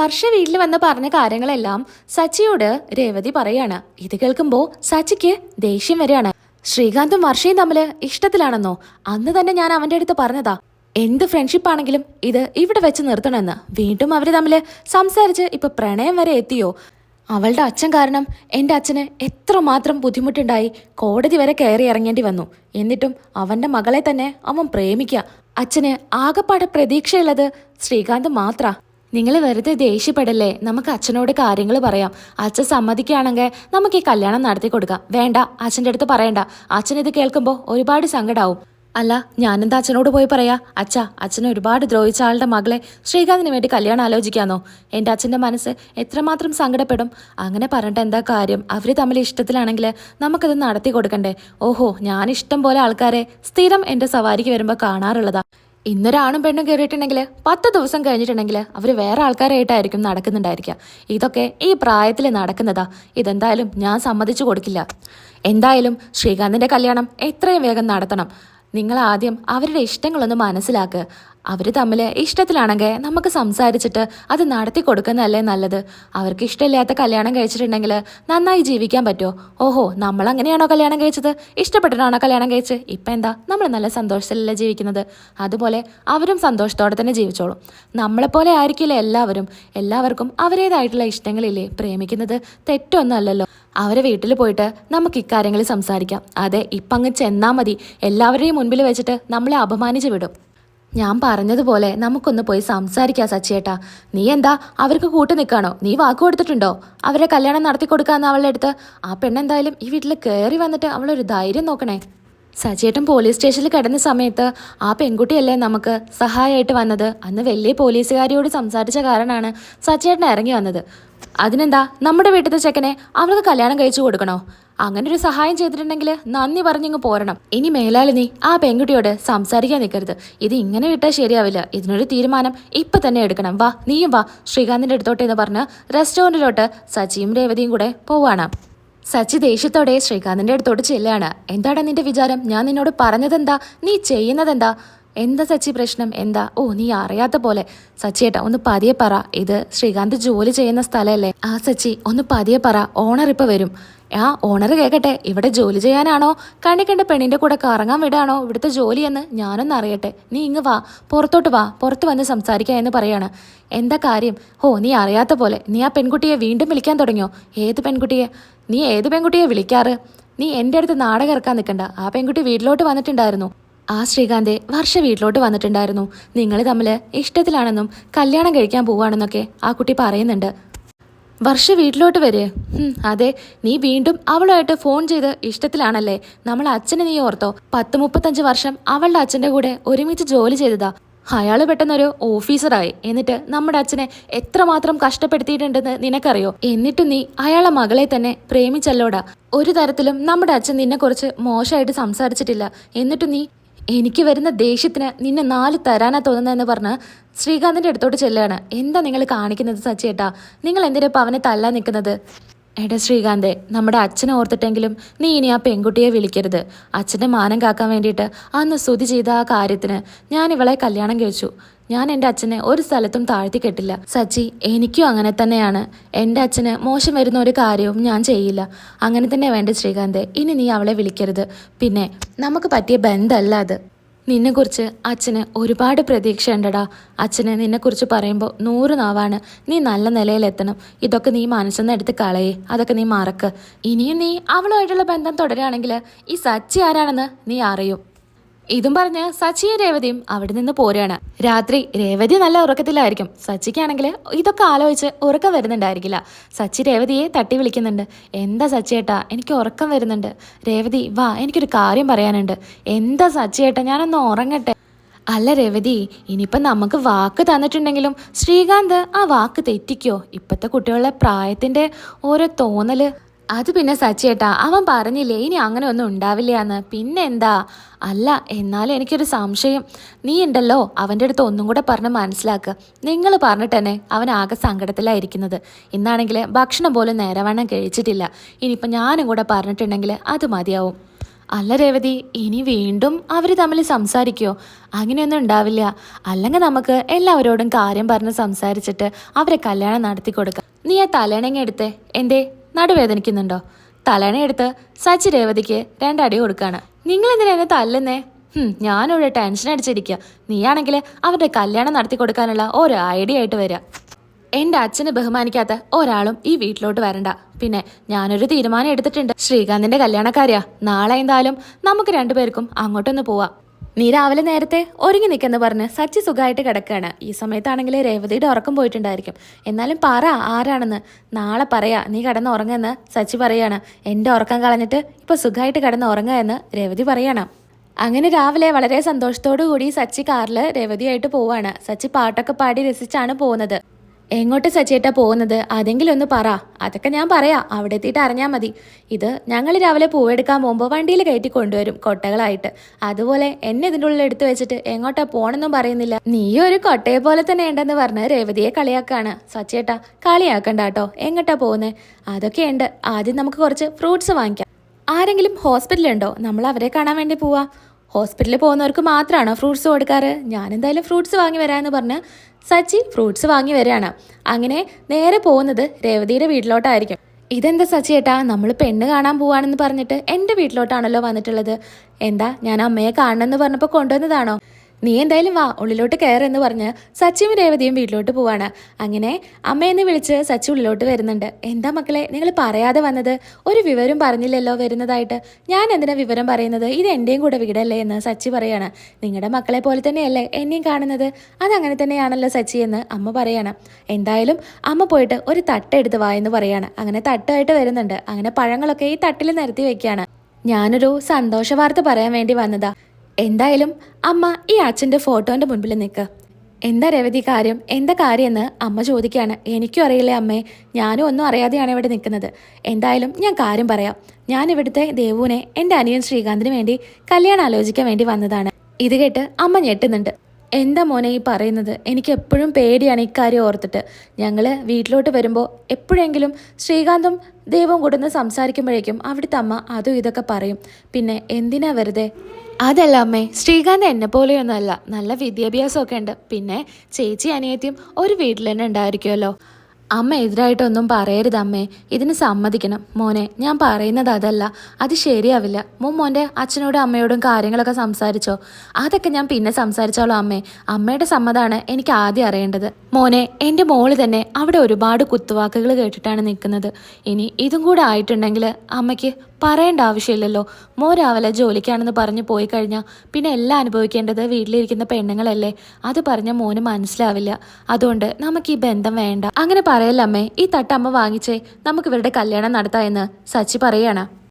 വർഷ വീട്ടിൽ വന്ന് പറഞ്ഞ കാര്യങ്ങളെല്ലാം സച്ചിയോട് രേവതി പറയാണ്. ഇത് കേൾക്കുമ്പോൾ സച്ചിക്ക് ദേഷ്യം വരികയാണ്. ശ്രീകാന്തും വർഷയും തമ്മിൽ ഇഷ്ടത്തിലാണെന്നോ? അന്ന് തന്നെ ഞാൻ അവന്റെ അടുത്ത് പറഞ്ഞതാ. എന്ത് ഫ്രണ്ട്ഷിപ്പ് ആണെങ്കിലും ഇത് ഇവിടെ വെച്ച് നിർത്തണമെന്ന്. വീണ്ടും അവർ തമ്മിൽ സംസാരിച്ച് ഇപ്പൊ പ്രണയം വരെ എത്തിയോ? അവളുടെ അച്ഛൻ കാരണം എന്റെ അച്ഛന് എത്രമാത്രം ബുദ്ധിമുട്ടുണ്ടായി കോടതി വരെ കയറി ഇറങ്ങേണ്ടി വന്നു. എന്നിട്ടും അവന്റെ മകളെ തന്നെ അവൻ പ്രേമിക്കുക അച്ഛന് ആകെപ്പാടെ പ്രതീക്ഷയുള്ളത് ശ്രീകാന്ത് മാത്ര. നിങ്ങൾ വെറുതെ ദേഷ്യപ്പെടല്ലേ? നമുക്ക് അച്ഛനോട് കാര്യങ്ങൾ പറയാം. അച്ഛൻ സമ്മതിക്കുകയാണെങ്കിൽ നമുക്ക് ഈ കല്യാണം നടത്തി കൊടുക്കാം. വേണ്ട അച്ഛന്റെ അടുത്ത് പറയണ്ട. അച്ഛൻ ഇത് കേൾക്കുമ്പോൾ ഒരുപാട് സങ്കടാവും. അല്ല ഞാനെന്താ അച്ഛനോട് പോയി പറയാ? അച്ഛ അച്ഛനെ ഒരുപാട് ദ്രോഹിച്ച ആളുടെ മകളെ ശ്രീകാന്തിന് വേണ്ടി കല്യാണം ആലോചിക്കാന്നോ? എന്റെ അച്ഛന്റെ മനസ്സ് എത്രമാത്രം സങ്കടപ്പെടും? അങ്ങനെ പറഞ്ഞിട്ട് എന്താ കാര്യം? അവർ തമ്മിൽ ഇഷ്ടത്തിലാണെങ്കിൽ നമുക്കത് നടത്തി കൊടുക്കണ്ടേ? ഓഹോ ഞാൻ ഇഷ്ടം പോലെ ആൾക്കാരെ സ്ഥിരം എന്റെ സവാരിക്ക് വരുമ്പോൾ കാണാറുള്ളതാ. ഇന്നൊരാണും പെണ്ണും കയറിയിട്ടുണ്ടെങ്കിൽ പത്ത് ദിവസം കഴിഞ്ഞിട്ടുണ്ടെങ്കിൽ അവർ വേറെ ആൾക്കാരായിട്ടായിരിക്കും നടക്കുന്നുണ്ടായിരിക്കുക. ഇതൊക്കെ ഈ പ്രായത്തിൽ നടക്കുന്നതാ. ഇതെന്തായാലും ഞാൻ സമ്മതിച്ചു കൊടുക്കില്ല. എന്തായാലും ശ്രീകാന്തിന്റെ കല്യാണം എത്രയും വേഗം നടത്തണം. നിങ്ങൾ ആദ്യം അവരുടെ ഇഷ്ടങ്ങളൊന്ന് മനസ്സിലാക്കുക അവർ തമ്മിൽ ഇഷ്ടത്തിലാണെങ്കിൽ നമുക്ക് സംസാരിച്ചിട്ട് അത് നടത്തി കൊടുക്കുന്നതല്ലേ നല്ലത്. അവർക്ക് ഇഷ്ടമില്ലാത്ത കല്യാണം കഴിച്ചിട്ടുണ്ടെങ്കിൽ നന്നായി ജീവിക്കാൻ പറ്റുമോ ഓഹോ നമ്മൾ അങ്ങനെയാണോ കല്യാണം കഴിച്ചത്? ഇഷ്ടപ്പെട്ടിട്ടാണോ കല്യാണം കഴിച്ച്? ഇപ്പം എന്താ? നമ്മൾ നല്ല സന്തോഷത്തിലല്ലേ ജീവിക്കുന്നത്. അതുപോലെ അവരും സന്തോഷത്തോടെ തന്നെ ജീവിച്ചോളും. നമ്മളെപ്പോലെ ആയിരിക്കില്ല എല്ലാവരും. എല്ലാവർക്കും അവരേതായിട്ടുള്ള ഇഷ്ടങ്ങളില്ലേ? പ്രേമിക്കുന്നത് തെറ്റൊന്നുമല്ലല്ലോ. അവരെ വീട്ടിൽ പോയിട്ട് നമുക്ക് ഇക്കാര്യങ്ങളിൽ സംസാരിക്കാം. അതെ ഇപ്പം അങ്ങ് ചെന്നാൽ മതി. എല്ലാവരുടെയും മുൻപിൽ വെച്ചിട്ട് നമ്മളെ അപമാനിച്ച് വിടും. ഞാൻ പറഞ്ഞതുപോലെ നമുക്കൊന്ന് പോയി സംസാരിക്കാം സച്ചിയേട്ടാ. നീ എന്താ? അവർക്ക് കൂട്ടു നിൽക്കാണോ? നീ വാക്ക് കൊടുത്തിട്ടുണ്ടോ? അവരെ കല്യാണം നടത്തി കൊടുക്കാന്ന് അവളുടെ അടുത്ത്. ആ പെണ്ണെന്തായാലും ഈ വീട്ടിൽ കയറി വന്നിട്ട് അവളൊരു ധൈര്യം നോക്കണേ. സച്ചിയേട്ടൻ പോലീസ് സ്റ്റേഷനിൽ കിടന്ന സമയത്ത് ആ പെൺകുട്ടിയല്ലേ നമുക്ക് സഹായമായിട്ട് വന്നത്? അന്ന് വലിയ പോലീസുകാരിയോട് സംസാരിച്ച കാരണമാണ് സച്ചിയേട്ടൻ ഇറങ്ങി വന്നത്. അതിനെന്താ? നമ്മുടെ വീട്ടിലെ ചെക്കനെ അവൾക്ക് കല്യാണം കഴിച്ചു കൊടുക്കണോ? അങ്ങനെ ഒരു സഹായം ചെയ്തിട്ടുണ്ടെങ്കിൽ നന്ദി പറഞ്ഞിങ്ങ് പോരണം. ഇനി മേലാൽ നീ ആ പെൺകുട്ടിയോട് സംസാരിക്കാൻ നിൽക്കരുത് ഇത് ഇങ്ങനെ വിട്ടാൽ ശരിയാവില്ല. ഇതിനൊരു തീരുമാനം ഇപ്പൊ തന്നെ എടുക്കണം. വാ നീയും വാ. ശ്രീകാന്തിന്റെ അടുത്തോട്ട് എന്ന് പറഞ്ഞ് റെസ്റ്റോറന്റിലോട്ട് സച്ചിയും രേവതിയും കൂടെ പോവാണ്. സച്ചി ദേഷ്യത്തോടെ ശ്രീകാന്തിന്റെ അടുത്തോട്ട് ചെല്ലാണ്. എന്താണ് നിന്റെ വിചാരം? ഞാൻ നിന്നോട് പറഞ്ഞതെന്താ? നീ ചെയ്യുന്നതെന്താ? എന്താ സച്ചി പ്രശ്നം? എന്താ? ഓ നീ അറിയാത്ത പോലെ. സച്ചിയേട്ടാ ഒന്ന് പതിയെ പറ. ഇത് ശ്രീകാന്ത് ജോലി ചെയ്യുന്ന സ്ഥലമല്ലേ? ആ സച്ചി ഒന്ന് പതിയെ പറ. ഓണർ ഇപ്പൊ വരും. ആ ഓണർ കേക്കട്ടെ. ഇവിടെ ജോലി ചെയ്യാനാണോ? കണ്ണി കണ്ട പെണ്ണിന്റെ കൂടെ കറങ്ങാൻ വിടാണോ? ഇവിടുത്തെ എന്ന് ഞാനൊന്ന് അറിയട്ടെ. നീ ഇങ്ങ് വാ. പുറത്തോട്ട് വാ. പുറത്ത് വന്ന് സംസാരിക്കാം എന്ന് പറയാണ്. എന്താ കാര്യം? ഓ നീ അറിയാത്ത പോലെ. നീ ആ പെൺകുട്ടിയെ വീണ്ടും വിളിക്കാൻ തുടങ്ങിയോ? ഏത് പെൺകുട്ടിയെ? നീ ഏത് പെൺകുട്ടിയെ വിളിക്കാറ്? നീ എന്റെ അടുത്ത് നാടകം ഇറക്കാൻ നിൽക്കണ്ട. ആ പെൺകുട്ടി വീട്ടിലോട്ട് വന്നിട്ടുണ്ടായിരുന്നു. ആ ശ്രീകാന്തെ വർഷ വീട്ടിലോട്ട് വന്നിട്ടുണ്ടായിരുന്നു. നിങ്ങൾ തമ്മിൽ ഇഷ്ടത്തിലാണെന്നും കല്യാണം കഴിക്കാൻ പോവാണെന്നൊക്കെ ആ കുട്ടി പറയുന്നുണ്ട്. വർഷ വീട്ടിലോട്ട് വരെ. അതെ നീ വീണ്ടും അവളുമായിട്ട് ഫോൺ ചെയ്ത് ഇഷ്ടത്തിലാണല്ലേ? നമ്മൾ അച്ഛനെ നീ ഓർത്തോ. പത്ത് മുപ്പത്തഞ്ച് വർഷം അവളുടെ അച്ഛന്റെ കൂടെ ഒരുമിച്ച് ജോലി ചെയ്തതാ. അയാൾ പെട്ടെന്നൊരു ഓഫീസറായി. എന്നിട്ട് നമ്മുടെ അച്ഛനെ എത്രമാത്രം കഷ്ടപ്പെടുത്തിയിട്ടുണ്ടെന്ന് നിനക്കറിയോ? എന്നിട്ടും നീ അയാളെ മകളെ തന്നെ പ്രേമിച്ചല്ലോടാ. ഒരു തരത്തിലും നമ്മുടെ അച്ഛൻ നിന്നെക്കുറിച്ച് മോശമായിട്ട് സംസാരിച്ചിട്ടില്ല. എന്നിട്ടും നീ എനിക്ക് വരുന്ന ദേഷ്യത്തിന് നിന്നെ നാല് തരാനാ തോന്നുന്നതെന്ന് പറഞ്ഞ് ശ്രീകാന്തിന്റെ അടുത്തോട്ട് ചെല്ലുകയാണ്. എന്താ നിങ്ങൾ കാണിക്കുന്നത് സച്ചേട്ടാ നിങ്ങൾ എന്തിനാ അവനെ തല്ലാൻ നിൽക്കുന്നത്? എടാ ശ്രീകാന്തെ നമ്മുടെ അച്ഛനെ ഓർത്തിട്ടെങ്കിലും നീ ഇനി ആ പെൺകുട്ടിയെ വിളിക്കരുത്. അച്ഛന്റെ മാനം കാക്കാൻ വേണ്ടിയിട്ട് അന്ന് സ്തുതി ചെയ്ത ആ കാര്യത്തിന് ഞാൻ ഇവളെ കല്യാണം കഴിച്ചു. ഞാൻ എന്റെ അച്ഛനെ ഒരു സ്ഥലത്തും താഴ്ത്തി കെട്ടില്ല. സച്ചി എനിക്കും അങ്ങനെ തന്നെയാണ്. എന്റെ അച്ഛന് മോശം വരുന്ന ഒരു കാര്യവും ഞാൻ ചെയ്യില്ല. അങ്ങനെ തന്നെ വേണ്ട ശ്രീകാന്തെ? ഇനി നീ അവളെ വിളിക്കരുത്. പിന്നെ നമുക്ക് പറ്റിയ ബന്ധമല്ല അത്. നിന്നെക്കുറിച്ച് അച്ഛന് ഒരുപാട് പ്രതീക്ഷ ഉണ്ടടാ അച്ഛന് നിന്നെക്കുറിച്ച് പറയുമ്പോൾ നൂറ് നാവാണ്. നീ നല്ല നിലയിലെത്തണം. ഇതൊക്കെ നീ മനസ്സെന്ന് എടുത്ത് കളയേ. അതൊക്കെ നീ മറക്ക്. ഇനിയും നീ അവളുമായിട്ടുള്ള ബന്ധം തുടരുകയാണെങ്കിൽ ഈ സച്ചി ആരാണെന്ന് നീ അറിയും. ഇതും പറഞ്ഞ് സച്ചിയും രേവതിയും അവിടെ നിന്ന് പോരാണ് രാത്രി രേവതി നല്ല ഉറക്കത്തിലായിരിക്കും. സച്ചിക്കാണെങ്കിൽ ഇതൊക്കെ ആലോചിച്ച് ഉറക്കം വരുന്നുണ്ടായിരിക്കില്ല. സച്ചി രേവതിയെ തട്ടി വിളിക്കുന്നുണ്ട്. എന്താ സച്ചിയേട്ടാ എനിക്ക് ഉറക്കം വരുന്നുണ്ട്. രേവതി വാ എനിക്കൊരു കാര്യം പറയാനുണ്ട്. എന്താ സച്ചിയേട്ടാ ഞാനൊന്ന് ഉറങ്ങട്ടെ. അല്ല രേവതി ഇനിയിപ്പം നമുക്ക് വാക്ക് തന്നിട്ടുണ്ടെങ്കിലും ശ്രീകാന്ത് ആ വാക്ക് തെറ്റിക്കോ? ഇപ്പോഴത്തെ കുട്ടികളുടെ പ്രായത്തിന്റെ ഓരോ തോന്നൽ. അത് പിന്നെ സച്ചിയേട്ടാ അവൻ പറഞ്ഞില്ലേ ഇനി അങ്ങനെ ഒന്നും ഉണ്ടാവില്ല എന്ന് പിന്നെ എന്താ? അല്ല എന്നാലും എനിക്കൊരു സംശയം. നീ ഉണ്ടല്ലോ അവന്റെ അടുത്ത് ഒന്നും കൂടെ പറഞ്ഞ് മനസ്സിലാക്കുക നിങ്ങൾ പറഞ്ഞിട്ട് തന്നെ അവൻ ആകെ സങ്കടത്തിലായിരിക്കുന്നത്. ഇന്നാണെങ്കിൽ ഭക്ഷണം പോലും നേരവണ്ണം കഴിച്ചിട്ടില്ല. ഇനിയിപ്പോൾ ഞാനും കൂടെ പറഞ്ഞിട്ടുണ്ടെങ്കിൽ അത് മതിയാവും. അല്ല രേവതി ഇനി വീണ്ടും അവർ തമ്മിൽ സംസാരിക്കുമോ അങ്ങനെയൊന്നും ഉണ്ടാവില്ല. അല്ലെങ്കിൽ നമുക്ക് എല്ലാവരോടും കാര്യം പറഞ്ഞ് സംസാരിച്ചിട്ട് അവരെ കല്യാണം നടത്തി കൊടുക്കാം നീ ആ തലേണങ്ങ എടുത്തേ. എന്തേ? നടുവേദനിക്കുന്നുണ്ടോ? തലേണ എടുത്ത് സച്ചി രേവതിക്ക് രണ്ടടി കൊടുക്കാണ്. നിങ്ങൾ എന്തിനാ എന്നെ തല്ലുന്നേ? ഞാനിവിടെ ടെൻഷൻ അടിച്ചിരിക്കുക നീയാണെങ്കിൽ അവരുടെ കല്യാണം നടത്തി കൊടുക്കാനുള്ള ഒരു ഐഡിയ ആയിട്ട് വരിക എന്റെ അച്ഛനെ ബഹുമാനിക്കാത്ത ഒരാളും ഈ വീട്ടിലോട്ട് വരണ്ട. പിന്നെ ഞാനൊരു തീരുമാനം എടുത്തിട്ടുണ്ട്. ശ്രീകാന്തിന്റെ കല്യാണക്കാരിയാ. നാളെ എന്തായാലും നമുക്ക് രണ്ടുപേർക്കും അങ്ങോട്ടൊന്ന് പോവാം. നീ രാവിലെ നേരത്തെ ഒരുങ്ങി നിൽക്കെന്ന് പറഞ്ഞ് സച്ചി സുഖമായിട്ട് കിടക്കുകയാണ് ഈ സമയത്താണെങ്കിൽ രേവതിയുടെ ഉറക്കം പോയിട്ടുണ്ടായിരിക്കും. എന്നാലും പറ ആരാണെന്ന്. നാളെ പറയാ. നീ കിടന്ന് ഉറങ്ങുമെന്ന് സച്ചി പറയാണ്. എന്റെ ഉറക്കം കളഞ്ഞിട്ട് ഇപ്പോൾ സുഖമായിട്ട് കിടന്ന് ഉറങ്ങുക എന്ന് രേവതി പറയണം. അങ്ങനെ രാവിലെ വളരെ സന്തോഷത്തോടു കൂടി സച്ചി കാറിൽ രേവതിയായിട്ട് പോവാണ്. സച്ചി പാട്ടൊക്കെ പാടി രസിച്ചാണ് പോകുന്നത്. എങ്ങോട്ട് സച്ചേട്ടാ പോകുന്നത്? അതെങ്കിലും ഒന്ന് പറ. അതൊക്കെ ഞാൻ പറയാം. അവിടെ എത്തിയിട്ട് അറിഞ്ഞാൽ മതി. ഇത് ഞങ്ങൾ രാവിലെ പൂവെടുക്കാൻ പോകുമ്പോൾ വണ്ടിയിൽ കയറ്റി കൊണ്ടുവരും കൊട്ടകളായിട്ട്. അതുപോലെ എന്നെ ഇതിന്റെ ഉള്ളിൽ എടുത്തു വെച്ചിട്ട് എങ്ങോട്ടാ പോണെന്നും പറയുന്നില്ല. നീ ഒരു കൊട്ടയെ പോലെ തന്നെ ഉണ്ടെന്ന് പറഞ്ഞ് രേവതിയെ കളിയാക്കാണ്. സച്ചേട്ടാ കളിയാക്കണ്ട കേട്ടോ. എങ്ങോട്ടാ പോകുന്നത് അതൊക്കെയുണ്ട് ആദ്യം നമുക്ക് കുറച്ച് ഫ്രൂട്ട്സ് വാങ്ങിക്കാം. ആരെങ്കിലും ഹോസ്പിറ്റലുണ്ടോ നമ്മൾ അവരെ കാണാൻ വേണ്ടി പോവാ. ഹോസ്പിറ്റലിൽ പോകുന്നവർക്ക് മാത്രമാണോ ഫ്രൂട്ട്സ് കൊടുക്കാറ്? ഞാൻ എന്തായാലും ഫ്രൂട്ട്സ് വാങ്ങി വരാമെന്ന് പറഞ്ഞ് സച്ചി ഫ്രൂട്ട്സ് വാങ്ങി വരികയാണ്. അങ്ങനെ നേരെ പോകുന്നത് രേവതിയുടെ വീട്ടിലോട്ടായിരിക്കും. ഇതെന്താ സച്ചി ഏട്ടാ? നമ്മൾ പെണ്ണ് കാണാൻ പോവാണെന്ന് പറഞ്ഞിട്ട് എന്റെ വീട്ടിലോട്ടാണല്ലോ വന്നിട്ടുള്ളത്. എന്താ ഞാൻ അമ്മയെ കാണണമെന്ന് പറഞ്ഞപ്പോൾ കൊണ്ടുവന്നതാണോ? നീ എന്തായാലും വാ ഉള്ളിലോട്ട് കയറെന്ന് പറഞ്ഞ് സച്ചിയും രേവതിയും വീട്ടിലോട്ട് പോവാണ്. അങ്ങനെ അമ്മയെന്ന് വിളിച്ച് സച്ചി ഉള്ളിലോട്ട് വരുന്നുണ്ട്. എന്താ മക്കളെ നിങ്ങൾ പറയാതെ വന്നത്? ഒരു വിവരം പറഞ്ഞില്ലല്ലോ വരുന്നതായിട്ട്. ഞാൻ എന്തിനാ വിവരം പറയുന്നത്? ഇത് എന്റെയും കൂടെ വീടല്ലേ എന്ന് സച്ചി പറയാണ്. നിങ്ങളുടെ മക്കളെ പോലെ തന്നെയല്ലേ എന്നെയും കാണുന്നത്? അതങ്ങനെ തന്നെയാണല്ലോ സച്ചി എന്ന് അമ്മ പറയാണ്. എന്തായാലും അമ്മ പോയിട്ട് ഒരു തട്ടെടുത്ത് വാ എന്ന് പറയാണ്. അങ്ങനെ തട്ടായിട്ട് വരുന്നുണ്ട്. അങ്ങനെ പഴങ്ങളൊക്കെ ഈ തട്ടിൽ നിരത്തി വെക്കുകയാണ് ഞാനൊരു സന്തോഷ വാർത്ത പറയാൻ വേണ്ടി വന്നതാ. എന്തായാലും അമ്മ ഈ അച്ഛന്റെ ഫോട്ടോന്റെ മുൻപിൽ നിൽക്ക്. എന്താ രവതി കാര്യം? എന്താ കാര്യമെന്ന് അമ്മ ചോദിക്കുകയാണ്. എനിക്കും അറിയില്ലേ അമ്മേ ഞാനും ഒന്നും അറിയാതെയാണ് ഇവിടെ നിൽക്കുന്നത്. എന്തായാലും ഞാൻ കാര്യം പറയാം. ഞാൻ ഇവിടുത്തെ ദേവുവിനെ എന്റെ അനിയൻ ശ്രീകാന്തിന് വേണ്ടി കല്യാണം ആലോചിക്കാൻ വേണ്ടി വന്നതാണ്. ഇത് കേട്ട് അമ്മ ഞെട്ടുന്നുണ്ട്. എന്താ മോനെ ഈ പറയുന്നത്? എനിക്ക് എപ്പോഴും പേടിയാണ് ഇക്കാര്യം ഓർത്തിട്ട്. ഞങ്ങൾ വീട്ടിലോട്ട് വരുമ്പോൾ എപ്പോഴെങ്കിലും ശ്രീകാന്തും ദൈവം കൂടുന്ന സംസാരിക്കുമ്പോഴേക്കും അവിടുത്തെ അമ്മ അതും ഇതൊക്കെ പറയും. പിന്നെ എന്തിനാ വെറുതെ? അതല്ല അമ്മേ ശ്രീകാന്ത് എന്നെ പോലെയൊന്നുമല്ല. നല്ല വിദ്യാഭ്യാസമൊക്കെ ഉണ്ട്. പിന്നെ ചേച്ചി അനിയത്തിയും ഒരു വീട്ടിൽ തന്നെ ഉണ്ടായിരിക്കുമല്ലോ. അമ്മ എതിരായിട്ടൊന്നും പറയരുത് അമ്മേ. ഇതിന് സമ്മതിക്കണം. മോനെ ഞാൻ പറയുന്നത് അതല്ല. അത് ശരിയാവില്ല. മോൻ മോന്റെ അച്ഛനോടും അമ്മയോടും കാര്യങ്ങളൊക്കെ സംസാരിച്ചോ? അതൊക്കെ ഞാൻ പിന്നെ സംസാരിച്ചോളാം അമ്മേ. അമ്മയുടെ സമ്മതമാണ് എനിക്ക് ആദ്യം അറിയേണ്ടത്. മോനെ എന്റെ മോൾ തന്നെ അവിടെ ഒരുപാട് കുത്തുവാക്കുകൾ കേട്ടിട്ടാണ് നിൽക്കുന്നത്. ഇനി ഇതും കൂടെ ആയിട്ടുണ്ടെങ്കിൽ അമ്മയ്ക്ക് പറയേണ്ട ആവശ്യമില്ലല്ലോ. മോ രാവിലെ ജോലിക്കാണെന്ന് പറഞ്ഞ് പോയി കഴിഞ്ഞാൽ പിന്നെ എല്ലാം അനുഭവിക്കേണ്ടത് വീട്ടിലിരിക്കുന്ന പെണ്ണുങ്ങളല്ലേ? അത് പറഞ്ഞ മോന് മനസ്സിലാവില്ല. അതുകൊണ്ട് നമുക്ക് ഈ ബന്ധം വേണ്ട. അങ്ങനെ പറയല്ലമ്മേ ഈ തട്ടമ്മ വാങ്ങിച്ചേ നമുക്ക് ഇവരുടെ കല്യാണം നടത്താം എന്ന്. സച്ചി പറയാണ്.